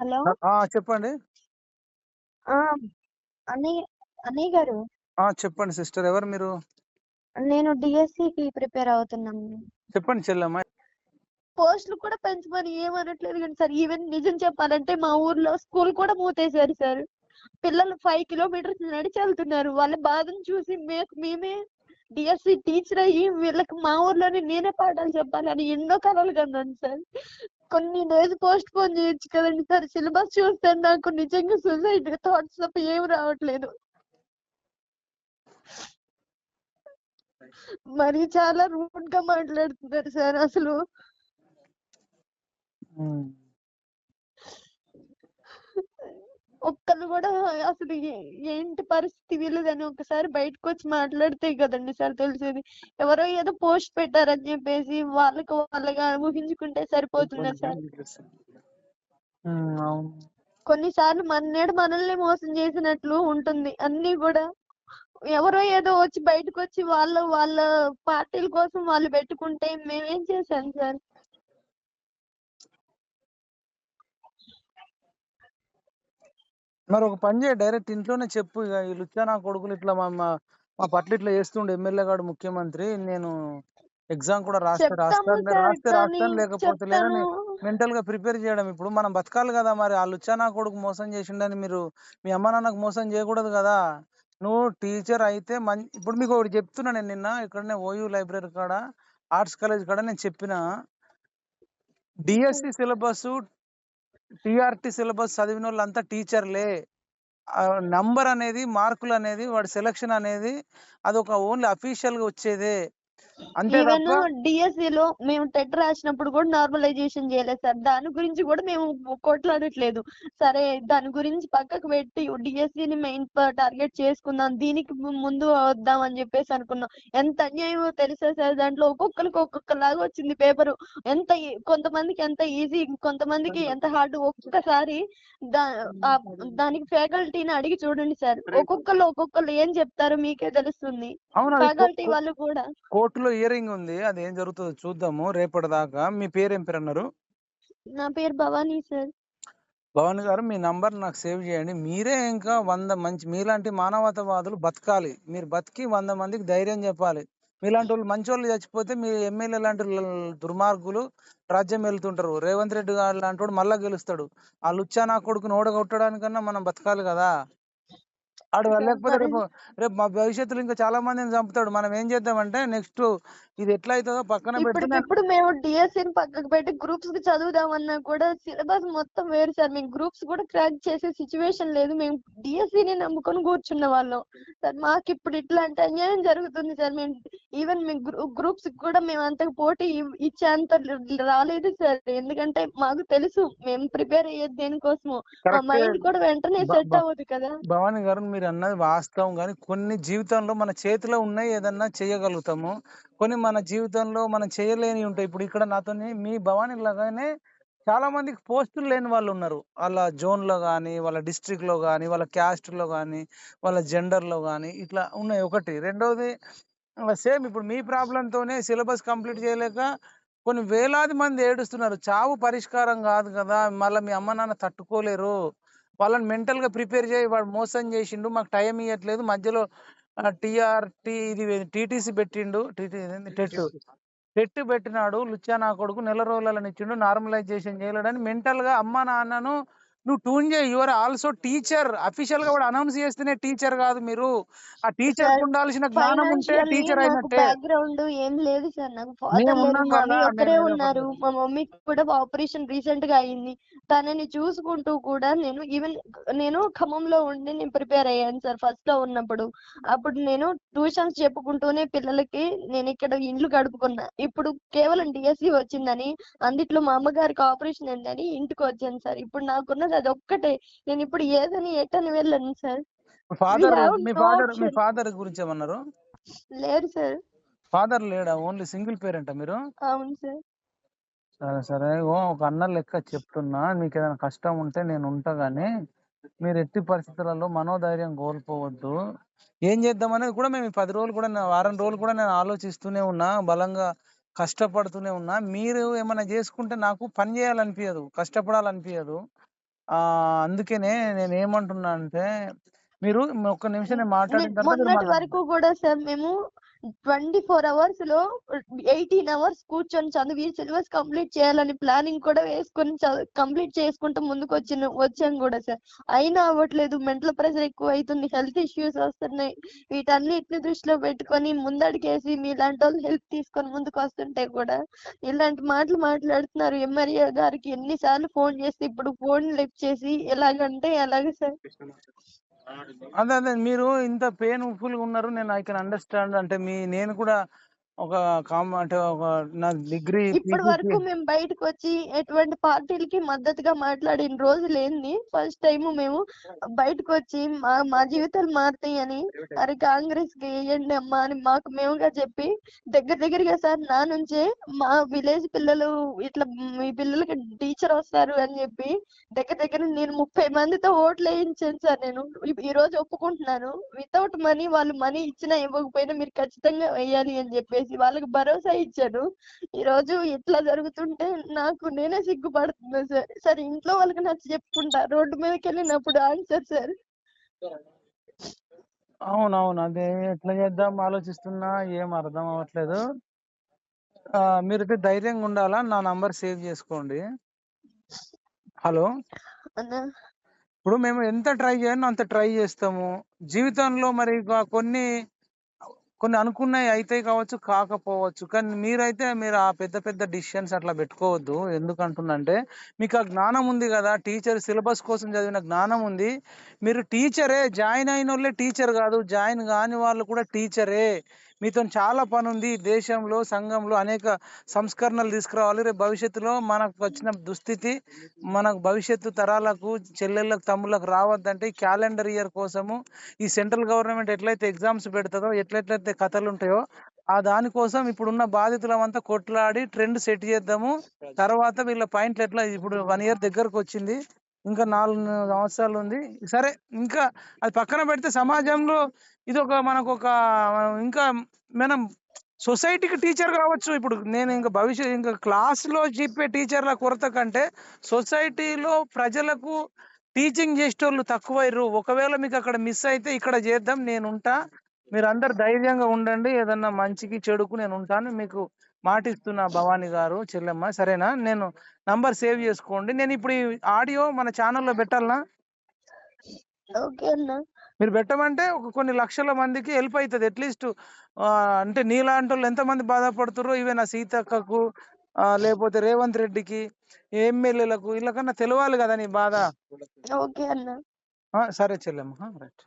Hello? చెప్పండి. ఆ, అన్నయ్య గారు. ఆ చెప్పండి సిస్టర్. ఎవరు మీరు? నేను డిఎస్సికి ప్రిపేర్ అవుతున్నాను చెప్పండి చెల్లమ్మ. పోస్టులు కూడా పెంచమని ఏమనట్లేదు కానీ సార్ ఈవెన్ నిజం చెప్పాలంటే మా ఊర్లో స్కూల్ కూడా మూతేశారు సార్. పిల్లలు ఫైవ్ కిలోమీటర్స్ నడిచి వెళ్తున్నారు. వాళ్ళ బాధను చూసి మే- మేమే డిఎస్సి టీచర్ అయ్యి వీళ్ళకి మా ఊర్లోనే నేనే పాఠాలు చెప్పాలని ఎన్నో కలలు కన్నాను సార్. కొన్ని డేస్ పోస్ట్ పోన్ చేయొచ్చు కదండి. సార్ సిలబస్ చూస్తే నాకు. నిజంగా సూసైడ్ థాట్స్ తప్ప ఏం రావట్లేదు. మరి చాలా రూడ్గా మాట్లాడుతున్నారు సార్ అసలు. ఒక్కళ్ళు కూడా అసలు ఏంటి పరిస్థితి వీళ్ళదని ఒకసారి బయటకు వచ్చి మాట్లాడితే కదండి సార్ తెలిసేది. ఎవరో ఏదో పోస్ట్ పెట్టారని చెప్పేసి వాళ్ళకి వాళ్ళగా ఊహించుకుంటే సరిపోతుందా సార్? కొన్నిసార్లు మన్నేడు మనల్ని మోసం చేసినట్లు ఉంటుంది. అన్ని కూడా ఎవరో ఏదో వచ్చి బయటకు వచ్చి వాళ్ళ వాళ్ళ పార్టీల కోసం వాళ్ళు పెట్టుకుంటే మేమేం చేశాం సార్? మరి ఒక పని చేయ డైరెక్ట్ ఇంట్లోనే చెప్పు. ఇక ఈ లుచ్చా నా కొడుకులు ఇట్లా మా మా మా పట్ల ఇట్లా చేస్తుండే ఎమ్మెల్యే గారు ముఖ్యమంత్రి. నేను ఎగ్జామ్ కూడా రాస్తే రాస్తాను రాస్తే రాస్తాను లేకపోతే లేదని మెంటల్గా ప్రిపేర్ చేయడం. ఇప్పుడు మనం బతకాలి కదా మరి. ఆ లుచ్చా నా కొడుకు మోసం చేసిండని మీరు మీ అమ్మ నాన్నకు మోసం చేయకూడదు కదా. నువ్వు టీచర్ అయితే ఇప్పుడు మీకు ఒకటి చెప్తున్నా నేను నిన్న ఇక్కడనే ఓయూ లైబ్రరీ కాడ ఆర్ట్స్ కాలేజ్ కాడ నేను చెప్పిన డిఎస్సి సిలబస్ టిఆర్టి సిలబస్ చదివిన వాళ్ళంతా టీచర్లే నంబర్ అనేది మార్కులు అనేది వాడి సెలక్షన్ అనేది అదొక ఓన్లీ అఫీషియల్గా వచ్చేదే. అంతే ఈవెన్ డిఎస్సి లో మేము టెట్ రాసినప్పుడు కూడా నార్మలైజేషన్ చేయలేదు సార్. దాని గురించి కూడా మేము కొట్లాడట్లేదు. సరే దాని గురించి పక్కకు పెట్టి డిఎస్సి ని మెయిన్ టార్గెట్ చేసుకుందాం. దీనికి ముందు వద్దాం అని చెప్పేసి అనుకున్నాం. ఎంత అన్యాయమో తెలుసా సార్? దాంట్లో ఒక్కొక్కరికి ఒక్కొక్కలాగా వచ్చింది పేపర్. ఎంత కొంతమందికి ఎంత ఈజీ కొంతమందికి ఎంత హార్డ్. ఆ దానికి ఫ్యాకల్టీని అడిగి చూడండి సార్. ఒక్కొక్కరు ఒక్కొక్కరు ఏం చెప్తారో మీకే తెలుస్తుంది. ఫ్యాకల్టీ వాళ్ళు కూడా కోర్టులో ఇయరింగ్ ఉంది. అది ఏం జరుగుతుందో చూద్దాము. రేపటి దాకా. మీ పేరు ఏం పేరు అన్నారు? నా పేరు భవానీ సార్. భవన్ గారు మీ నంబర్ నాకు సేవ్ చేయండి. మీరే ఇంకా వంద మంచి మీలాంటి మానవతావాదులు బతకాలి. మీరు బతికి వంద మందికి ధైర్యం చెప్పాలి. మీలాంటి వాళ్ళు మంచి వాళ్ళు చచ్చిపోతే మీ ఎమ్మెల్యే లాంటి దుర్మార్గులు రాజ్యం వెళ్తుంటారు. రేవంత్ రెడ్డి గారు లాంటి వాడు మళ్ళా గెలుస్తాడు. ఆ లుచ్చా నా కొడుకుని ఓడగొట్టడానికన్నా మనం బతకాలి కదా. ఆడు మరి రేపు రేపు మా భవిష్యత్తులో ఇంకా చాలా మందిని చంపుతాడు. మనం ఏం చేద్దామంటే నెక్స్ట్ ఇది ఎట్లా అవుతుందో పక్కన నేను ఇప్పటికిప్పుడు మేము డిఎస్సి పక్కకు పెట్టి గ్రూప్స్కి చదువుదామన్నా కూడా సిలబస్ మొత్తం వేరు సార్. మేము గ్రూప్స్ కూడా క్రాక్ చేసే సిచ్యువేషన్ లేదు. మేము డిఎస్సి ని నమ్ముకొని కూర్చున్న వాళ్ళం. సార్ మాకు ఇప్పుడు ఇట్లాంటి అన్యాయం జరుగుతుంది సార్. మేము ఈవెన్ మేము గ్రూప్స్ కూడా మేము అంత పోటీ ఇచ్చేంత రాలేదు సార్. ఎందుకంటే మాకు తెలుసు. మేము ప్రిపేర్ అయ్యేది దేనికోసమో. మా మైండ్ కూడా వెంటనే సెట్ అవ్వదు కదా. భవాని గారు మీరు అన్నది వాస్తవం. కానీ కొన్ని జీవితంలో మన చేతిలో ఉన్నాయి ఏదన్నా చేయగలుగుతాము. కొన్ని మన జీవితంలో మనం చేయలేని ఉంటాయి. ఇప్పుడు ఇక్కడ నాతోని మీ భవాని లాగానే చాలా మందికి పోస్టులు లేని వాళ్ళు ఉన్నారు. వాళ్ళ జోన్లో కానీ వాళ్ళ డిస్ట్రిక్ట్లో కానీ వాళ్ళ క్యాస్ట్లో కానీ వాళ్ళ జెండర్లో కానీ ఇట్లా ఉన్నాయి ఒకటి. రెండవది సేమ్ ఇప్పుడు మీ ప్రాబ్లంతోనే సిలబస్ కంప్లీట్ చేయలేక కొన్ని వేలాది మంది ఏడుస్తున్నారు. చావు పరిష్కారం కాదు కదా. మళ్ళీ మీ అమ్మ నాన్న తట్టుకోలేరు. వాళ్ళని మెంటల్గా ప్రిపేర్ చేయి వాడు మోసం చేసిండు మాకు టైం ఇవ్వట్లేదు మధ్యలో టిఆర్టీ ఇది టీటీసీ పెట్టిండు టీటీ టెట్ టెట్ పెట్టినాడు లుచ్చా నా కొడుకు నెల రోజులను ఇచ్చిండు నార్మలైజేషన్ చేయలేడని మెంటల్గా అమ్మ నాన్నను నువ్వు ట్యూన్ చేయి. యువర్ ఆల్సో టీచర్ అఫీషియల్గా కూడా అనౌన్స్ చేస్తేనే టీచర్ కాదు మీరు. ఆ టీచర్ ఉండాల్సిన జ్ఞానం ఉంటే టీచర్ అయినట్టే. బ్యాక్గ్రౌండ్ ఏం లేదు సార్. నాకు ఫాదర్ ఒక్కరే నేను ఉన్నారు. మా మమ్మీకి కూడా ఆపరేషన్ రీసెంట్గా అయింది. తనని చూసుకుంటూ కూడా నేను ఈవెన్ నేను ఖమ్మంలో ఉండి నేను ప్రిపేర్ అయ్యాను సార్ ఫస్ట్లో ఉన్నప్పుడు. అప్పుడు నేను ట్యూషన్స్ చెప్పుకుంటూనే పిల్లలకి నేను ఇక్కడ ఇండ్లు గడుపుకున్నా. ఇప్పుడు కేవలం డిఎస్సి వచ్చిందని అందుట్లో మా అమ్మగారికి ఆపరేషన్ అయిందని ఇంటికి వచ్చాను సార్. ఇప్పుడు నాకున్నది అది ఒక్కటే నేను ఇప్పుడు ఏదని ఎటని వెళ్ళను సార్. ఫాదర్ మీ ఫాదర్ మీ. ఫాదర్ గురించి ఏమన్నారు లేరు సార్. ఫాదర్ లేడా? ఓన్లీ సింగిల్ పేరెంటా మీరు? అవును సార్. సరే సరే. ఓ ఒక అన్న లెక్క చెప్తున్నా. మీకు ఏదైనా కష్టం ఉంటే నేను ఉంటా గానీ మీరు ఎట్టి పరిస్థితులలో మనోధైర్యం కోల్పోవద్దు. ఏం చేద్దాం అనేది కూడా మేము పది రోజులు కూడా వారం రోజులు కూడా నేను ఆలోచిస్తూనే ఉన్నా బలంగా కష్టపడుతూనే ఉన్నా. మీరు ఏమైనా చేసుకుంటే నాకు పని చేయాలనిపించదు కష్టపడాలనిపించదు అందుకనే నేనేమంటున్నా అంటే మీరు ఒక్క నిమిషం నేను. మాట్లాడిన. వరకు కూడా సార్ మేము 24 అవర్స్‌లో 18 అవర్స్ కూర్చొని చదివి సిలబస్ కంప్లీట్ చేయాలని ప్లానింగ్ కూడా వేసుకొని కంప్లీట్ చేసుకుంటూ ముందుకొచ్చిన వచ్చాం గూడా సార్. అయినా అవ్వట్లేదు. మెంటల్ ప్రెషర్ ఎక్కువైతుంది. హెల్త్ ఇష్యూస్ వస్తున్నాయి. వీటన్నిటిని దృష్టిలో పెట్టుకొని ముందడుగేసి మీలాంటోళ్ళు హెల్ప్ తీసుకొని ముందుకొస్తుంటే కూడా ఇలాంటి మాటలు మాట్లాడుతున్నారు. ఎంఆర్‌ఓ గారికి ఎన్ని సార్లు ఫోన్ చేసి ఇప్పుడు ఫోన్ లిఫ్ట్ చేసి ఎలాగంటే ఎలాగ సార్. అదే అదే మీరు ఇంత పెయిన్‌ఫుల్‌గా ఉన్నారు. నేను ఐ కెన్ అండర్‌స్టాండ్ అంటే మీ నేను కూడా ఒక కామ్ అంటే ఒక నా డిగ్రీ ఇప్పటి వరకు మేము బయటకొచ్చి ఎటువంటి పార్టీలకి మద్దతుగా మాట్లాడిన రోజులేంది. ఫస్ట్ టైము మేము బయటకొచ్చి మా మా జీవితాలు మారుతాయని అరే కాంగ్రెస్‌కి ఎయ్యండి అమ్మా అని మాకు మేముగా చెప్పి దగ్గర దగ్గరగా సార్ నా నుంచే మా విలేజ్ పిల్లలు ఇట్లా మీ పిల్లలకి టీచర్ వస్తారు అని చెప్పి దగ్గర దగ్గర నేను 30 మందితో ఓట్లేయించాను సార్ నేను. ఈ ఈరోజు ఒప్పుకుంటున్నాను. వితౌట్ మనీ వాళ్ళు మనీ ఇచ్చినా ఇవ్వకపోయినా మీరు ఖచ్చితంగా వెయ్యాలి అని చెప్పేసి వాళ్ళకి భరోసా ఇచ్చాను. ఈరోజు ఇట్లా జరుగుతుంటే నాకు నేనే సిగ్గుపడుతున్నా సార్. సార్ ఇంట్లో వాళ్ళకి నచ్చ చెప్పుకుంటా. రోడ్డు మీదకెళ్ళినప్పుడు ఆన్సర్ సార్. అవునవును. అదే ఎట్లా చేద్దాం ఆలోచిస్తున్నా ఏం అర్థం అవ్వట్లేదు. మీరైతే ధైర్యంగా ఉండాలా. నా నంబర్ సేవ్ చేసుకోండి. హలో! ఇప్పుడు మేము ఎంత ట్రై చేయనో అంత ట్రై చేస్తాము. జీవితంలో మరి కొన్ని కొన్ని అనుకున్నాయి అయితే కావచ్చు, కాకపోవచ్చు. కానీ మీరైతే మీరు ఆ పెద్ద పెద్ద డిసిషన్స్ అట్లా పెట్టుకోవద్దు. ఎందుకంటుందంటే మీకు ఆ జ్ఞానం ఉంది కదా టీచర్ సిలబస్ కోసం చదివిన జ్ఞానం ఉంది. మీరు టీచరే జాయిన్ అయిన వాళ్ళే టీచర్ కాదు జాయిన్ కాని వాళ్ళు కూడా టీచరే. మీతో చాలా పనుంది. దేశంలో, సంఘంలో అనేక సంస్కరణలు తీసుకురావాలి. రేపు భవిష్యత్తులో మనకు వచ్చిన దుస్థితి మనకు భవిష్యత్తు తరాలకు, చెల్లెళ్ళకు, తమ్ముళ్ళకు రావద్దంటే క్యాలెండర్ ఇయర్ కోసము ఈ సెంట్రల్ గవర్నమెంట్ ఎట్లయితే ఎగ్జామ్స్ పెడతదో, ఎట్లెట్లయితే కథలుంటాయో ఆ దానికోసం ఇప్పుడున్న బాధితులమంతా కొట్లాడి ట్రెండ్ సెట్ చేద్దాము. తర్వాత వీళ్ళ పాయింట్లు ఎట్లా ఇప్పుడు వన్ ఇయర్ దగ్గరకొచ్చింది. ఇంకా నాలుగు సంవత్సరాలు ఉంది సరే ఇంకా అది పక్కన పెడితే సమాజంలో ఇది ఒక మనకొక ఇంకా మనం సొసైటీకి టీచర్ కావచ్చు. ఇప్పుడు నేను ఇంకా భవిష్యత్ ఇంకా క్లాస్‌లో చెప్పే టీచర్ల కొరత కంటే సొసైటీలో ప్రజలకు టీచింగ్ చేసేటోళ్ళు తక్కువైర్రు. ఒకవేళ మీకు అక్కడ మిస్ అయితే ఇక్కడ చేద్దాం నేను ఉంటాను మీరు అందరు ధైర్యంగా ఉండండి. ఏదన్నా మంచికి, చెడుకు నేను ఉంటాను మీకు మాటిస్తున్నా భవాని గారు, చెల్లెమ్మ సరేనా? నేను నంబర్ సేవ్ చేసుకోండి. నేనిప్పుడు ఈ ఆడియో మన ఛానెల్‌లో పెట్టాలనా? మీరు పెట్టమంటే ఒక కొన్ని లక్షల మందికి హెల్ప్ అయితది. అట్‌లీస్ట్ అంటే నీలాంటోళ్ళు ఎంతమంది బాధపడుతుర్రో ఈవెన్ ఆ సీతక్కకు లేపోతే రేవంత్ రెడ్డికి, ఎమ్మెల్యేలకు ఈళ్ళకన్నా తెలవాలి గదా నీ బాధ. సరే చెల్లెమ్మ. రైట్.